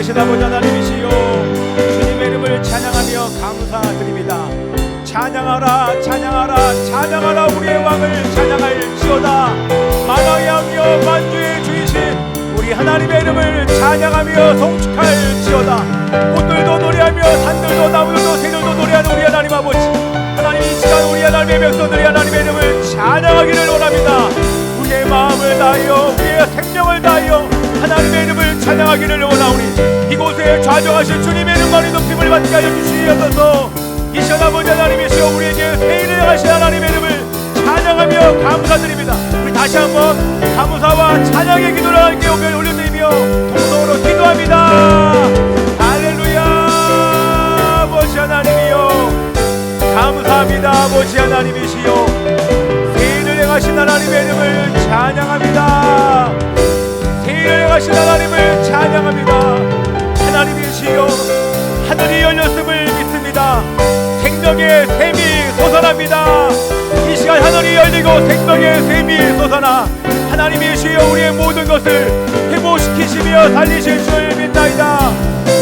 살아계신 아버지 하나님이시요 주님의 이름을 찬양하며 감사드립니다. 찬양하라 찬양하라 찬양하라 우리의 왕을 찬양할지어다. 왕이여 만주의 주이신 우리 하나님의 이름을 찬양하며 송축할지어다. 꽃들도 노래하며 산들도 나무들도 새들도 노래하는 우리 하나님 아버지. 하나님 이 시간 우리 하나님의 백성들이 하나님의 이름을 찬양하기를 원합니다. 우리의 마음을 다하여 우리의 생명을 다하여 하나님의 이름을 찬양하기를 원하오니 이곳에 좌정하신 주님의 이름만이 높임을 받게 하여 주시옵소서. 이 시간 아버지 하나님이시여 우리에게 세일을 하신 하나님의 이름을 찬양하며 감사드립니다. 우리 다시 한번 감사와 찬양의 기도를 함께 오면 올려드리며 동성으로 기도합니다. 할렐루야 아버지 하나님이여. 감사합니다 아버지 하나님이시여. 행하신 하나님의 이름을 찬양합니다 행하신 하나님을 찬양합니다. 하나님이시여 하늘이 열렸음을 믿습니다. 생명의 샘이 솟아납니다. 이 시간 하늘이 열리고 생명의 샘이 솟아나 하나님이시여 우리의 모든 것을 회복시키시며 살리실 줄 믿나이다.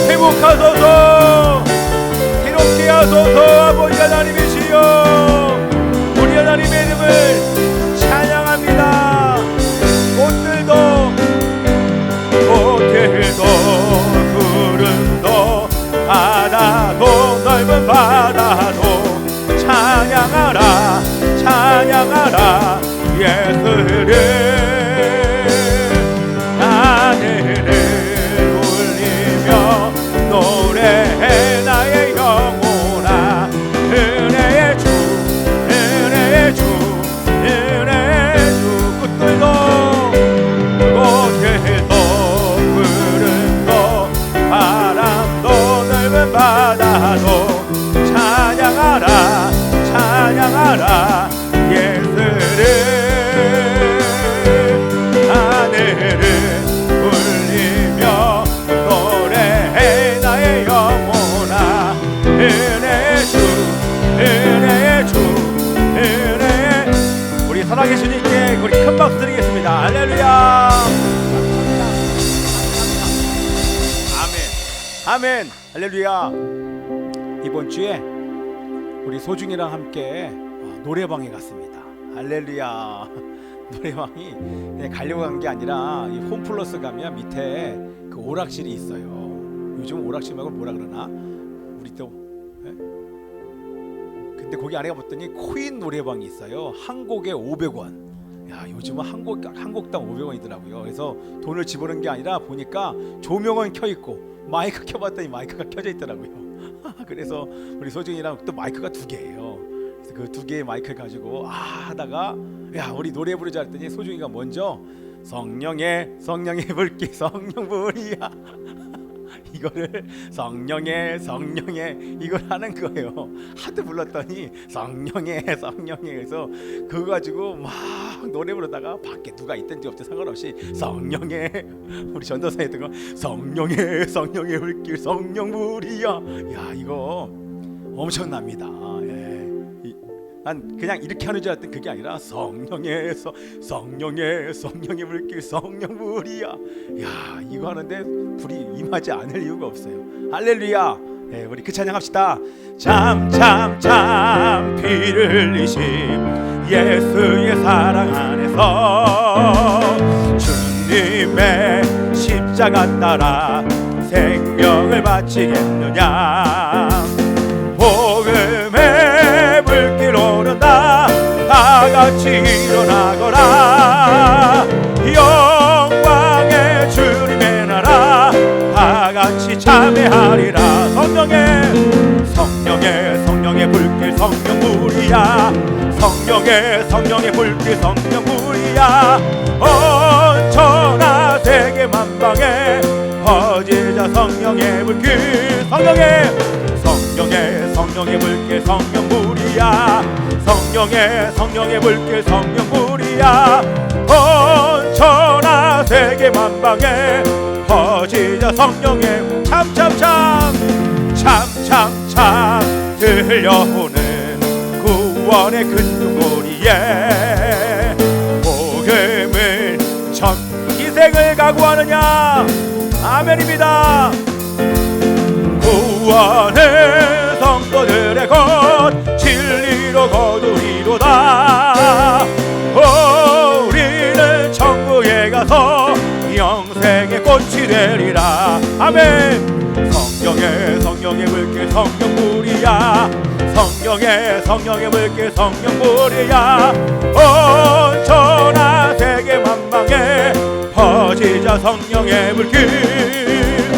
회복하소서. 새롭게 하소서 아버지 하나님 아멘. 할렐루야. 이번 주에 우리 소중이랑 함께 어, 노래방에 갔습니다. 할렐루야. 노래방이 그냥 가려고 간 게 아니라 이 홈플러스 가면 밑에 그 오락실이 있어요. 요즘 오락실 말고 뭐라 그러나? 우리 또 예? 근데 거기 안에 가봤더니 코인 노래방이 있어요. 한 곡에 500원. 야 요즘은 한, 곡, 한 곡당 500원이더라고요. 그래서 돈을 집어넣은 게 아니라 보니까 조명은 켜 있고 마이크 켜봤더니 마이크가 켜져 있더라고요. 그래서 우리 소중이랑 또 마이크가 두 개예요. 그래서 그두 개의 마이크 가지고 아 하다가 야 우리 노래 부르자 했더니 소중이가 먼저 성령의 성령의 불길 성령 불이야 이거를 성령의 성령의 이걸 하는 거예요. 하도 불렀더니 성령의 성령의 그래서 그거 가지고 막 노래 부르다가 밖에 누가 있든지 없든 상관없이 성령의 우리 전도사 했던 거 성령의 성령의 불길 성령 불이야. 야 이거 엄청납니다. 예. 이- 난 그냥 이렇게 하는 줄 알았더니 그게 아니라 성령의 성, 성령의 불길 성령 불이야. 야 이거 하는데 불이 임하지 않을 이유가 없어요. 할렐루야. 예, 우리 그 찬양합시다. 참참참 피를 흘리심 예수의 사랑 안에서 주님의 십자가 따라 생명을 바치겠느냐 같이 일어나거라. 영광의 주님의 나라 다 같이 참회하리라. 성령의 성령의 성령의 불길 성령물이야. 성령의 성령의 불길 성령물이야. 온 천하 세계 만방에 퍼지자 성령의 불길 성령의 성령의 성령의 불길 성령물이야 성령의 성령의 불길 성령물이야. 온 천하 세계 만방에 퍼지자 성령의 참참참. 참참참. 들려오는 구원의 큰 눈물이에 복음을 전 희생을 각오하느냐. 아멘입니다. 구원은 아멘. 성령의 성령의 물길 성령물이야. 성령의 성령의 물길 성령물이야. 온 천하 세계 만방에 퍼지자 성령의 물길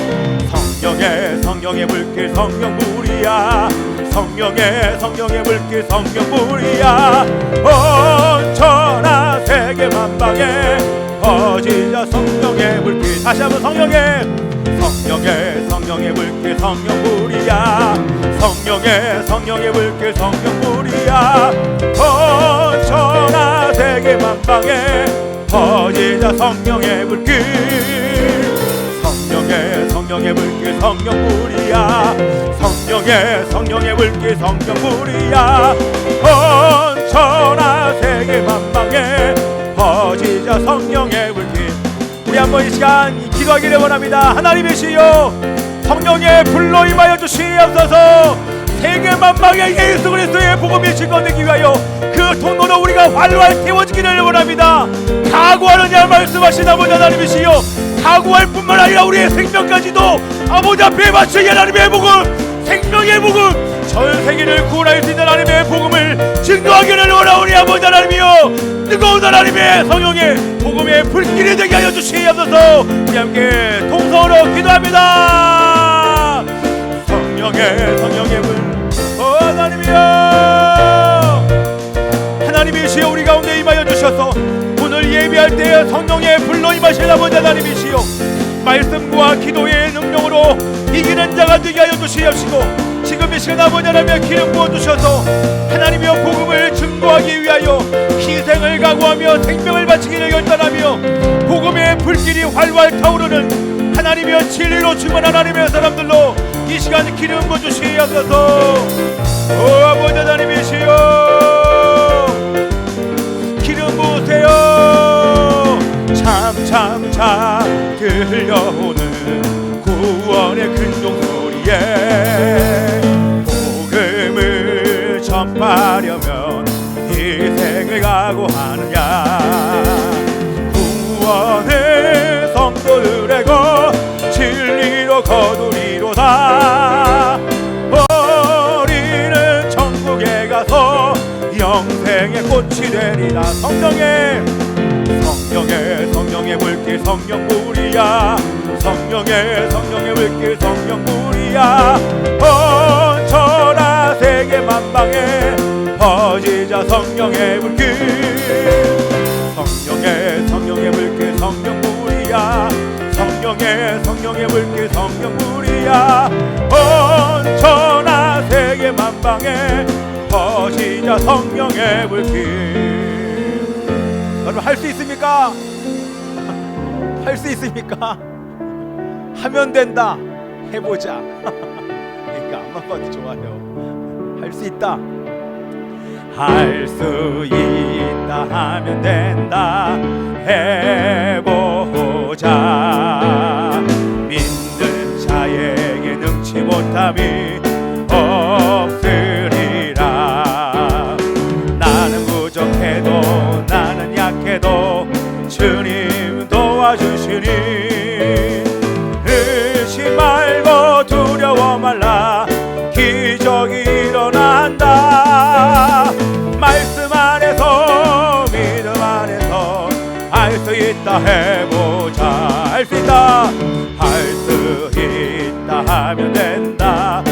성령의 성령의 물길 성령물이야. 성령의 성령의 물길 성령물이야. 온 천하 세계 만방에 퍼지자 성령의 물길 다시 한번 성령의 성령의 성령의 물길 성령물이야. 성령의 성령의 물길 성령물이야. 온 천하 세계 만방에 퍼지자 성령의 물길. 성령의 성령의 물길 성령물이야. 성령의 성령의 물길 성령물이야. 온 천하 세계 만방에 퍼지자 성령의 물길. 우리 한번 이 시간 기도하기를 원합니다. 하나님의 시여 성령의 불로 임하여 주시옵소서. 세계 만방에 예수 그리스도의 복음이 증거되기 위하여 그 통로로 우리가 활활 태워지기를 원합니다. 각오하느냐 말씀하신 아버지 하나님이시여. 각오할 뿐만 아니라 우리의 생명까지도 아버지 앞에 바쳐 하나님의 복음 생명의 복음 전 세계를 구원할 수 있는 하나님의 복음을 증거하기를 원하오니 아버지 하나님이여 뜨거운 하나님의 성령의 복음의 불길이 되게 하여 주시옵소서. 우리 함께 통성으로 기도합니다. 성령의 성령의 불 어, 하나님이여! 하나님이시여 우리 가운데 임하여 주셔서 오늘 예배할 때에 성령의 불로 임하실 아버지 하나님이시여 말씀과 기도의 능력으로 이기는 자가 되게 하여 주시옵시고 이 시간 아버지 하나님의 기름 부어 주셔서 하나님의 복음을 증거하기 위하여 희생을 각오하며 생명을 바치기를 결단하며 복음의 불길이 활활 타오르는 하나님의 진리로 충만 하나님의 사람들로 이 시간 기름 부어 주시옵소서. 오 아버지 하나님이시여. 기름 부으세요. 참참참 들려오는 구원의 근종 소리에 하려면 희생을 각오하느냐? 구원의 성도들의 것 진리로 거두리로다. 우리는 천국에 가서 영생의 꽃이 되리라. 성령의 성령의 성령의 물길 성령 물이야. 성령의 성령의 물길 성령 물이야. 온 천하 세계 만방에 퍼지자 성령의 물길 성령의 성령의 물길 성령물이야. 성령의 성령의 물길 성령물이야. 온 천하 세계 만방에 퍼지자 성령의 물길 여러분 할 수 있습니까? 할 수 있습니까? 하면 된다. 해보자. 그러니까 안만 봐도 좋아요 할 수 있다. 할 수 있다 하면 된다. 해보자. 믿는 자에게 능치 못함이 수 있다 해보자. 할 수 있다. 할 수 있다 하면 된다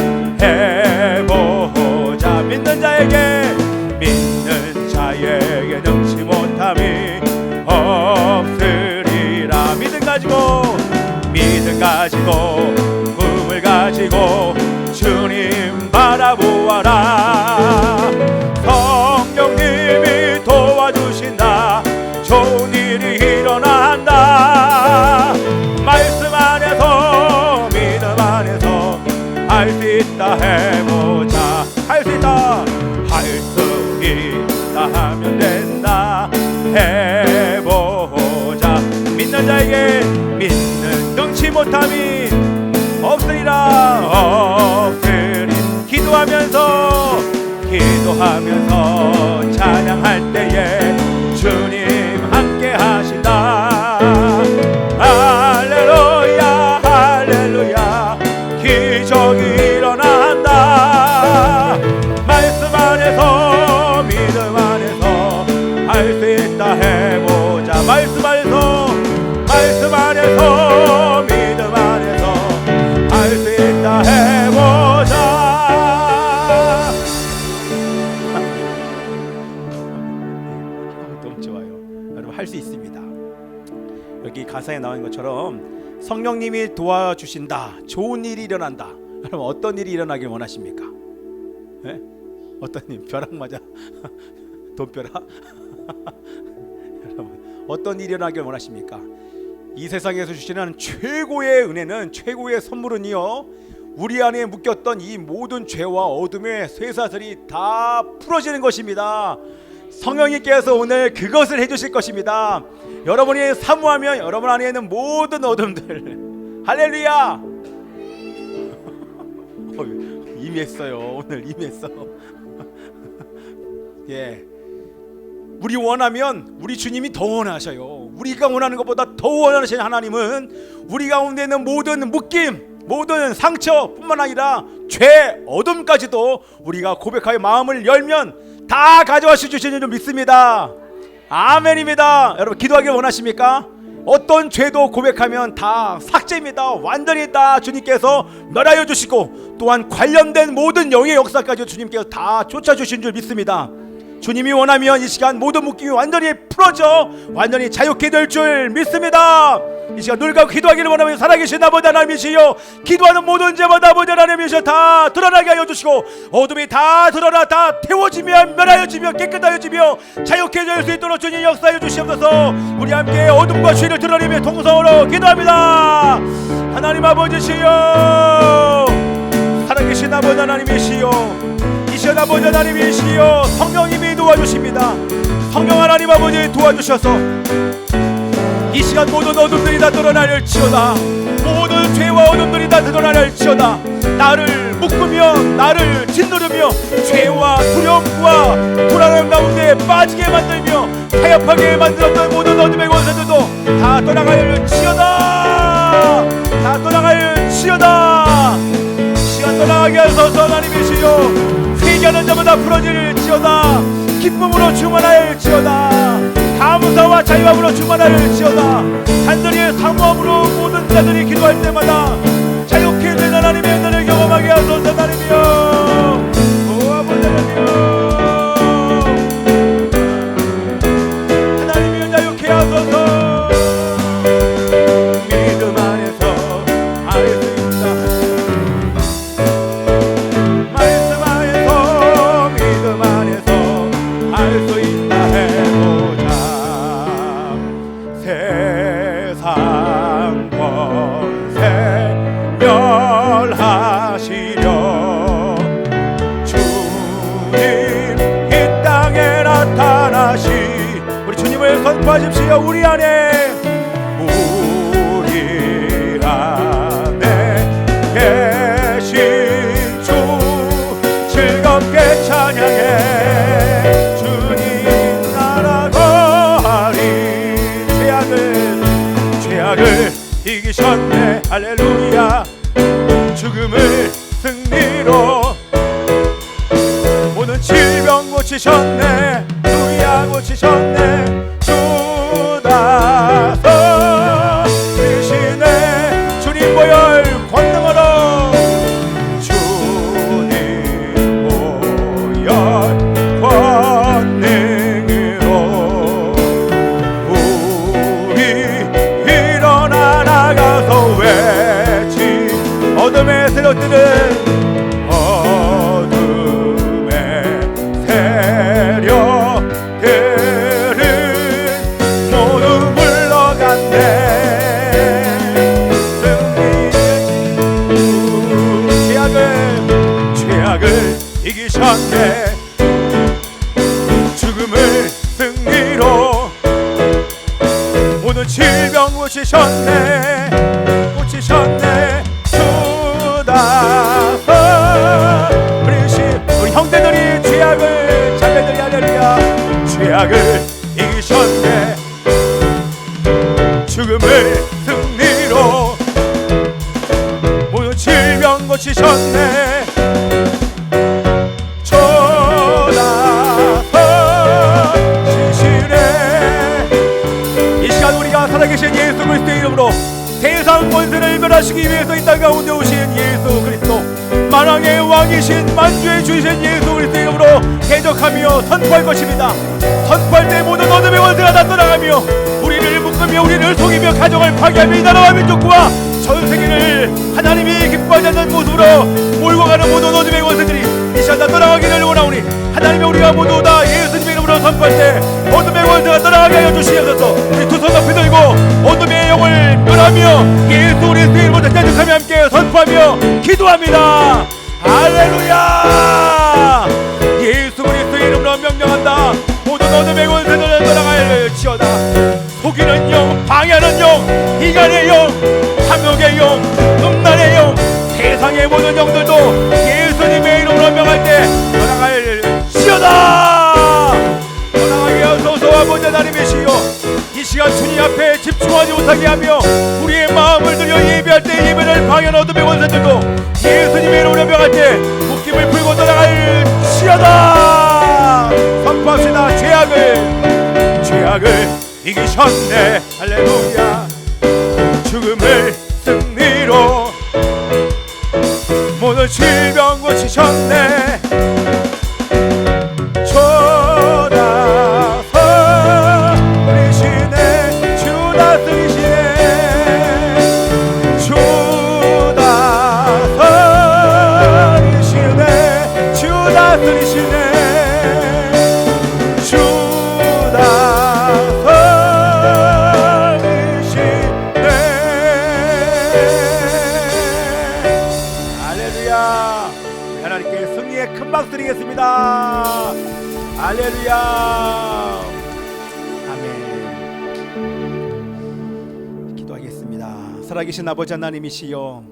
자에게 믿는 능치 못함이 없으리라. 없으리라 기도하면서 기도하면서 찬양할 때에 것처럼 성령님이 도와주신다. 좋은 일이 일어난다. 여러분 어떤 일이 일어나길 원하십니까? 예? 어떤 일? 벼락 맞아? 돈벼락? 여러분 어떤 일이 일어나길 원하십니까? 이 세상에서 주시는 최고의 은혜는 최고의 선물은요 우리 안에 묶였던 이 모든 죄와 어둠의 쇠사슬이 다 풀어지는 것입니다. 성령님께서 오늘 그것을 해주실 것입니다 여러분이 사모하면 여러분 안에 있는 모든 어둠들. 할렐루야! 어, 임했어요. 오늘 임했어. 예. 우리 원하면 우리 주님이 더 원하셔요. 우리가 원하는 것보다 더 원하시는 하나님은 우리 가운데 있는 모든 묶임, 모든 상처뿐만 아니라 죄, 어둠까지도 우리가 고백하여 마음을 열면 다 가져와시 주시는 줄 믿습니다. 아멘입니다. 여러분 기도하길 원하십니까? 어떤 죄도 고백하면 다 삭제입니다. 완전히 다 주님께서 멸하여 주시고 또한 관련된 모든 영의 역사까지 주님께서 다 쫓아주신 줄 믿습니다. 주님이 원하면 이 시간 모든 묶임이 완전히 풀어져 완전히 자유케 될 줄 믿습니다. 이 시간 감고 기도하기를 원하면 살아계신 아버지 하나님이시여 기도하는 모든 죄마다 아버지 하나님이시여 다 드러나게 하여 주시고 어둠이 다 드러나 다 태워지며 멸하여지며 깨끗하여지며 자유케 될 수 있도록 주님 역사해 주시옵소서 우리 함께 어둠과 죄를 드러내며 통성으로 기도합니다. 하나님 아버지시여 살아계신 아버지 하나님이시여 이 시연 아버지 하나님 이시여 성령님이 도와주십니다. 성령 하나님 아버지 도와주셔서 이 시간 모든 어둠들이 다 드러나릴지어다. 모든 죄와 어둠들이 다 드러나릴지어다. 나를 묶으며 나를 짓누르며 죄와 두려움과 불안함 가운데 빠지게 만들며 타협하게 만들었던 모든 어둠의 권세들도 다 떠나갈지어다. 다 떠나갈지어다. 시간 떠나가게 하소서 하나님이시여 하는 자마다 풀어질지어다. 기쁨으로 충만하일지어다. 감사와 자유함으로 충만하일지어다. 간절히 사모함으로 모든 자들이 기도할 때마다 자유케 된 하나님의 은혜를 경험하게 하소서 하나님 즐겁게 찬양해. 주님 나라 거하리. 죄악을 죄악을 이기셨네. 할렐루야. 죽음을 승리로. 모든 질병 고치셨네. 누야 고치셨네 권세를 멸하시기 위해서 이 땅 가운데 오신 예수 그리스도. 만왕의 왕이신 만주의 주이신 예수 그리스도의 이름으로 대적하며 선포할 것입니다. 선포할 때 모든 어둠의 권세가 다 떠나가며 우리를 묶으며 우리를 속이며 가정을 파괴하며 이 나라와 민족과 전 세계를 하나님이 기뻐하지 않는 모습으로 몰고 가는 모든 어둠의 권세들이 이 시간 다 떠나가기를 원하오니 하나님의 우리가 모두 다 예수 이름으로 선포할 때 어둠의 권세가 떠나가게 하여 주시옵소서. 우리 두손 높이 들고 어둠의 영을 멸하며 예수 그리스도의 이름으로 대적하며 함께 선포하며 기도합니다. 할렐루야! 예수 그리스도의 이름으로 명령한다. 모든 어둠의 권세들을 떠나갈지어다. 속이는 영 방해하는 영 이간의 영 탐욕의 영 음란의 영 세상의 모든 영들도 집중하지 못하게 하며 우리의 마음을 들여 예배할 때 예배를 방해하는 어둠의 원사들도 예수님의 이름으로 명할 때 묶임을 풀고 떠나갈지어다. 선포합시다. 죄악을 죄악을 이기셨네. 할렐루야. 죽음을 승리로 모든 질병 고치셨네 아버지 하나님이시여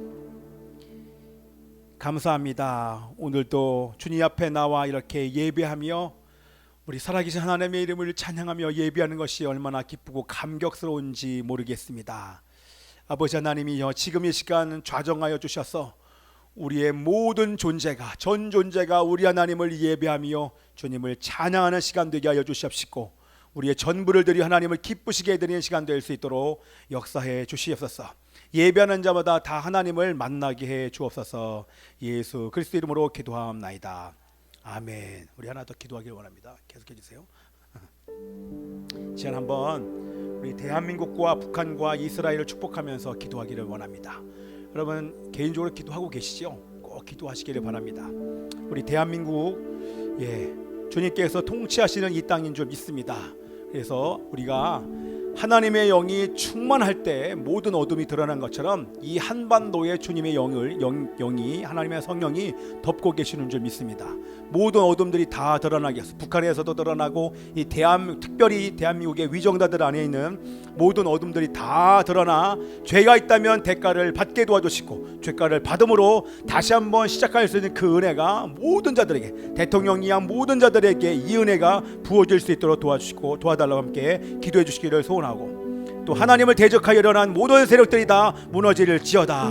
감사합니다 오늘도 주님 앞에 나와 이렇게 예배하며 우리 살아계신 하나님의 이름을 찬양하며 예배하는 것이 얼마나 기쁘고 감격스러운지 모르겠습니다 아버지 하나님이여 지금 이 시간 좌정하여 주셔서 우리의 모든 존재가 전 존재가 우리 하나님을 예배하며 주님을 찬양하는 시간 되게 하여 주시옵시고 우리의 전부를 드리 하나님을 기쁘시게 해드리는 시간 될 수 있도록 역사해 주시옵소서. 예배하는 자마다 다 하나님을 만나게 해 주옵소서. 예수 그리스도 이름으로 기도하옵나이다. 아멘. 우리 하나 더 기도하길 원합니다. 계속해 주세요. 지난 한번 우리 대한민국과 북한과 이스라엘을 축복하면서 기도하기를 원합니다. 여러분 개인적으로 기도하고 계시죠? 꼭 기도하시기를 바랍니다. 우리 대한민국 예 주님께서 통치하시는 이 땅인 줄 믿습니다. 그래서 우리가 하나님의 영이 충만할 때 모든 어둠이 드러난 것처럼 이 한반도에 주님의 영을 영, 영이 하나님의 성령이 덮고 계시는 줄 믿습니다. 모든 어둠들이 다 드러나게 해서 북한에서도 드러나고 이 대한 특별히 대한민국의 위정자들 안에 있는 모든 어둠들이 다 드러나 죄가 있다면 대가를 받게 도와주시고 죄가를 받음으로 다시 한번 시작할 수 있는 그 은혜가 모든 자들에게 대통령이 한 모든 자들에게 이 은혜가 부어질 수 있도록 도와주시고 도와달라고 함께 기도해 주시기를 소원 하고 또 하나님을 대적하여 일어난 모든 세력들이 다 무너질지어다.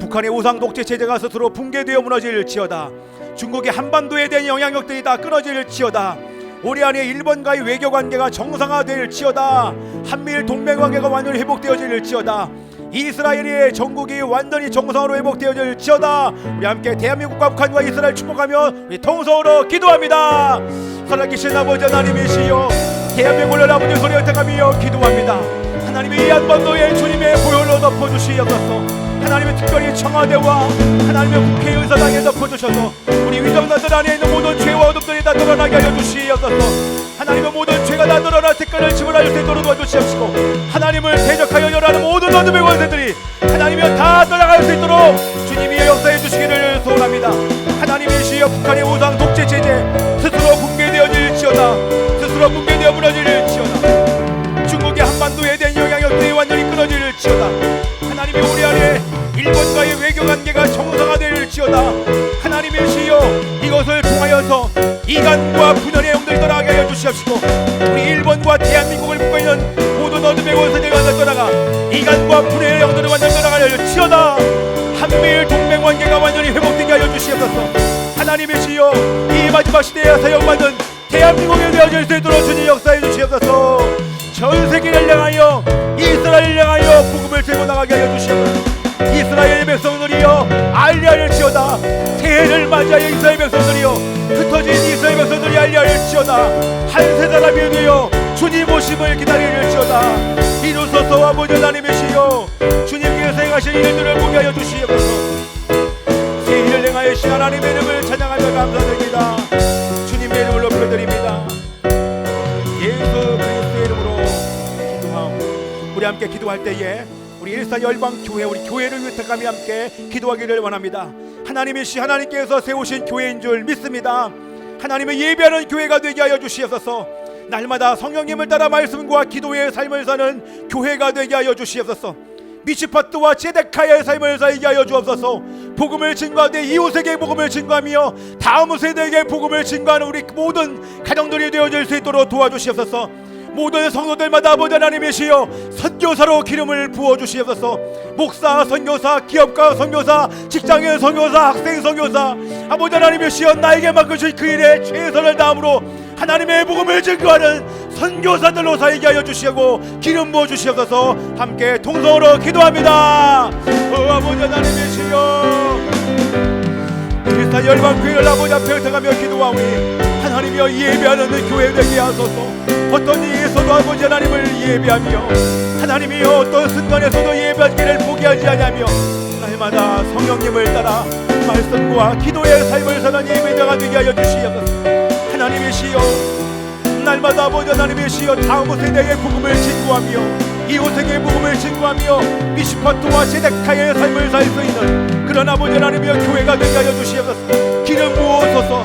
북한의 우상 독재 체제가 스스로 붕괴되어 무너질지어다. 중국의 한반도에 대한 영향력들이 다 끊어질지어다. 올해 안에 일본과의 외교 관계가 정상화될지어다. 한미일 동맹 관계가 완전히 회복되어질지어다. 이스라엘의 전국이 완전히 정상으로 회복되어질지어다. 우리 함께 대한민국과 북한과 이스라엘 축복하며 우리 통성으로 기도합니다. 살아계신 아버지 하나님이시여 대한민국을 아버지 소리 탁하며 기도합니다. 하나님의 이 한반도에 주님의 보혈로 덮어주시옵소서. 하나님의 특별히 청와대와 하나님의 국회의사당에 덮어주셔서 우리 위정자들 안에 있는 모든 죄와 어둠들이 다 드러나게 하여 주시옵소서. 하나님의 모든 죄가 다 드러날 때까지 지불할 수 있도록 도와주시옵시고 하나님을 대적하여 열하는 모든 어둠의 권세들이 하나님이여 다 떠나갈 수 있도록 주님이 역사해 주시기를 소원합니다. 하나님이시여 북한의 우상 독재 체제 스스로 붕괴되어질지어다 스스로 붕괴되어 무너질지어다. 중국의 한반도에 대한 영향력들이 완전히 끊어질지어다. 하나님이 우리 안에 일본과의 외교 관계가 정상화될 지어다. 하나님의 시여 이것을 통하여서 이간과 분열의 영들이 떠나게 하여 주시옵시고 우리 원수는 모든 어둠의 원수들이 완전 떠나가 이간과 불의 영들을 완전 떠나가려 치어다. 한미일 동맹 관계가 완전히 회복되게 하여 주시옵소서. 하나님의 시여 이 마지막 시대에 사용받는 대한민국에 되어질 수 있도록 주님 역사해 주시옵소서. 전 세계를 향하여 이스라엘을 향하여 복음을 들고 나가게 하여 주시옵소서. 이스라엘 백성들이여 알리하일지어다. 새해를 맞이하여 이스라엘 백성들이여 흩어진 이스라엘 백성들이 알리하일지어다. 한세 사람이 되어 주님 오심을 기다리일지어다. 이루소서 아버지 하나님이시여 주님께서 행하신 일들을 보게 하여 주시옵소서. 새해를 행하여 신 하나님의 이름을 찬양하며 감사드립니다 우리 함께 기도할 때에 우리 일사 열방 교회 우리 교회를 위탁하며 함께 기도하기를 원합니다. 하나님의 시 하나님께서 세우신 교회인 줄 믿습니다. 하나님의 예배하는 교회가 되게 하여 주시옵소서. 날마다 성령님을 따라 말씀과 기도의 삶을 사는 교회가 되게 하여 주시옵소서. 미치파트와 제데카의 삶을 살게 하여 주옵소서 복음을 증거하되 이웃에게 복음을 증거하며 다음 세대에게 복음을 증거하는 우리 모든 가정들이 되어질 수 있도록 도와주시옵소서 모든 성도들마다 아버지 하나님이시여 선교사로 기름을 부어 주시옵소서. 목사 선교사 기업가 선교사 직장인 선교사 학생 선교사 아버지 하나님이시여 나에게 맡겨주신 그 일에 최선을 다함으로 하나님의 복음을 증거하는 선교사들로 살게 하여 주시고 기름 부어 주시옵소서. 함께 통성으로 기도합니다. 어, 아버지 하나님이시여. 일사 열방 교회를 아버지 앞에 의탁하며 기도하오니 하나님이여 예배하는 교회 되게 하소서 어떤 일에서도 아버지 하나님을 예배하며 하나님이여 어떤 순간에서도 예배하기를 포기하지 아니하며 날마다 성령님을 따라 말씀과 기도의 삶을 사는 예배자가 되게 하여 주시옵소서. 하나님이시여 날마다 아버지 하나님이시여 다음 세대의 복음을 증거하며 이웃에게 복음을 증거하며 미시파트와 제데카의 삶을 살 수 있는 그런 아버지 하나님의 교회가 되게 하여 주시옵소서. 기름 부어소서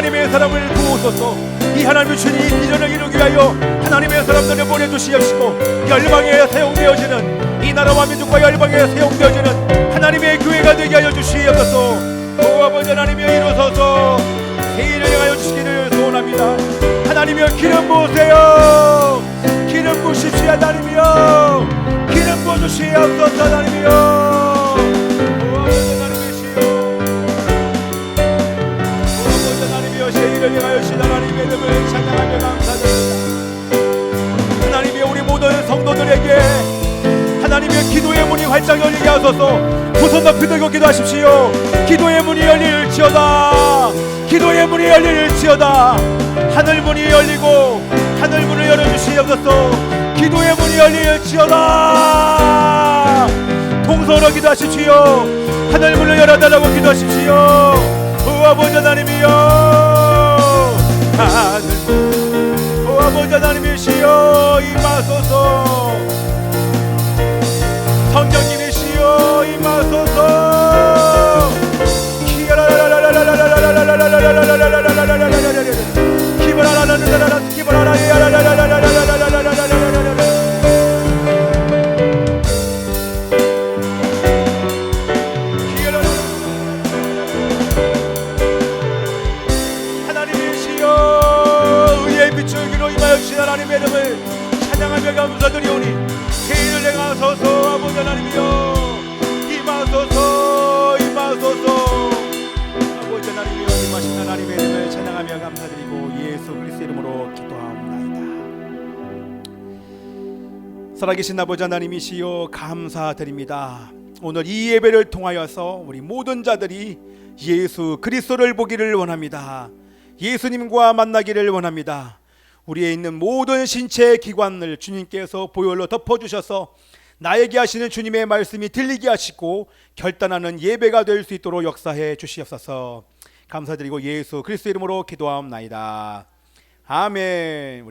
하나님의 사람을 부어소서. 이 하나님의 주님 이 비전을 이루기 위하여 하나님의 사람들을 보내주시옵시고 열방에 사용되어지는 이 나라와 민족과 열방에 사용되어지는 하나님의 교회가 되게 하여 주시옵소서. 오 아버지 하나님의 이루소서. 세일을 행하여 주시기를 소원합니다. 하나님이여 기름 부으세요. 기름 부으십시오 하나님이여. 기름 부어주시옵소서 하나님이시여 행하여 주신 하나님의 이름을 찬양하며 감사드립니다. 하나님이여 우리 모든 성도들에게 하나님의 기도의 문이 활짝 열리게 하소서. 두손 높이 들고 기도하십시오. 기도의 문이 열릴지어다. 기도의 문이 열릴지어다. 하늘 문이 열리고 하늘 문을 열어주시옵소서. 기도의 문이 열릴지어다. 통성으로 기도하십시오. 하늘 문을 열어달라고 기도하십시오. 오 아버지 하나님이여 하늘 오 아버지 하나님이시여 임하소서. 성령님이시여 임하소서. 하나님이시여 하나님의 이름을 찬양하며 감사드리오니 세일을 행하소서 아버지 하나님이여. 임하소서 임하소서. 아버지 하나님이여 임하신 하나님의 이름을 찬양하며 감사드리고 예수 그리스도 이름으로 기도하옵나이다. 살아계신 아버지 하나님이시여 감사드립니다. 오늘 이 예배를 통하여서 우리 모든 자들이 예수 그리스도를 보기를 원합니다. 예수님과 만나기를 원합니다 우리에 있는 모든 신체 기관을 주님께서 보혈로 덮어주셔서 나에게 하시는 주님의 말씀이 들리게 하시고 결단하는 예배가 될 수 있도록 역사해 주시옵소서. 감사드리고 예수 그리스도 이름으로 기도하옵나이다. 아멘